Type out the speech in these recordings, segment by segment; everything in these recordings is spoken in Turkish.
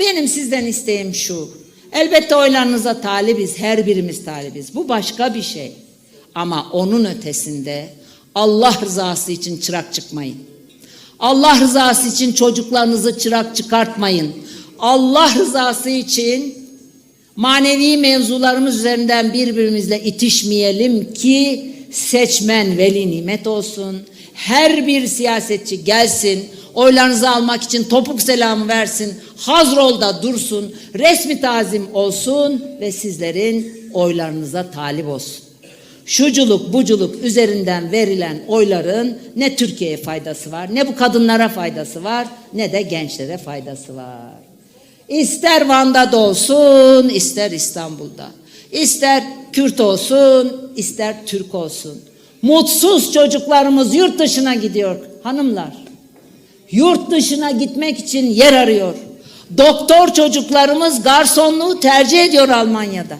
Benim sizden isteğim şu. Elbette oylarınıza talibiz, her birimiz talibiz. Bu başka bir şey. Ama onun ötesinde Allah rızası için çırak çıkmayın. Allah rızası için çocuklarınızı çırak çıkartmayın. Allah rızası için manevi mevzularımız üzerinden birbirimizle itişmeyelim ki seçmen veli nimet olsun. Her bir siyasetçi gelsin, oylarınızı almak için topuk selamı versin, Hazrol'da dursun, resmi tazim olsun ve sizlerin oylarınıza talip olsun. Şuculuk buculuk üzerinden verilen oyların ne Türkiye'ye faydası var, ne bu kadınlara faydası var, ne de gençlere faydası var. İster Van'da da olsun, ister İstanbul'da. İster Kürt olsun, ister Türk olsun. Mutsuz çocuklarımız yurt dışına gidiyor hanımlar. Yurt dışına gitmek için yer arıyor. Doktor çocuklarımız garsonluğu tercih ediyor Almanya'da.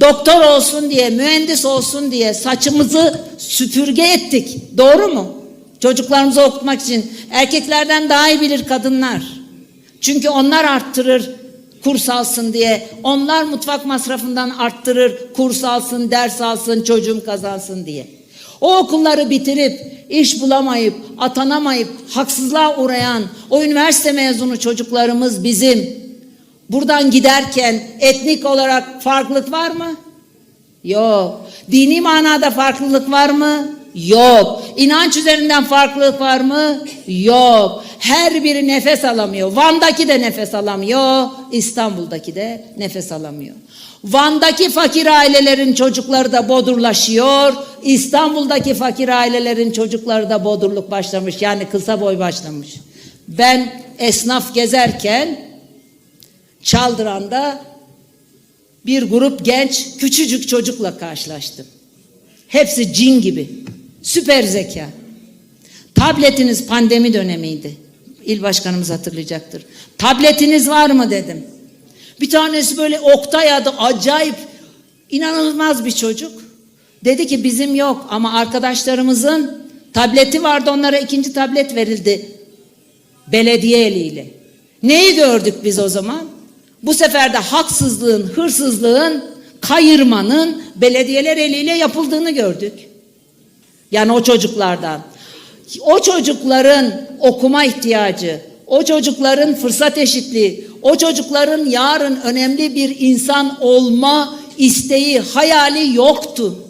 Doktor olsun diye, mühendis olsun diye saçımızı süpürge ettik. Doğru mu? Çocuklarımızı okutmak için. Erkeklerden daha iyi bilir kadınlar. Çünkü onlar arttırır kurs alsın diye. Onlar mutfak masrafından arttırır kurs alsın, ders alsın, çocuğum kazansın diye. O okulları bitirip iş bulamayıp, atanamayıp haksızlığa uğrayan o üniversite mezunu çocuklarımız bizim. Buradan giderken etnik olarak farklılık var mı? Yok. Dini manada farklılık var mı? Yok. İnanç üzerinden farklılık var mı? Yok. Her biri nefes alamıyor. Van'daki de nefes alamıyor. İstanbul'daki de nefes alamıyor. Van'daki fakir ailelerin çocukları da bodurlaşıyor. İstanbul'daki fakir ailelerin çocukları da bodurluk başlamış. Yani kısa boy başlamış. Ben esnaf gezerken Çaldıran'da bir grup genç küçücük çocukla karşılaştım. Hepsi cin gibi. Süper zeka. Tabletiniz pandemi dönemiydi. İl başkanımız hatırlayacaktır. Tabletiniz var mı dedim. Bir tanesi böyle Oktay adı acayip inanılmaz bir çocuk. Dedi ki bizim yok ama arkadaşlarımızın tableti vardı onlara ikinci tablet verildi. Belediye eliyle. Neyi gördük biz o zaman? Bu sefer de haksızlığın, hırsızlığın, kayırmanın belediyeler eliyle yapıldığını gördük. Yani o çocuklardan. O çocukların okuma ihtiyacı, o çocukların fırsat eşitliği, o çocukların yarın önemli bir insan olma isteği, hayali yoktu.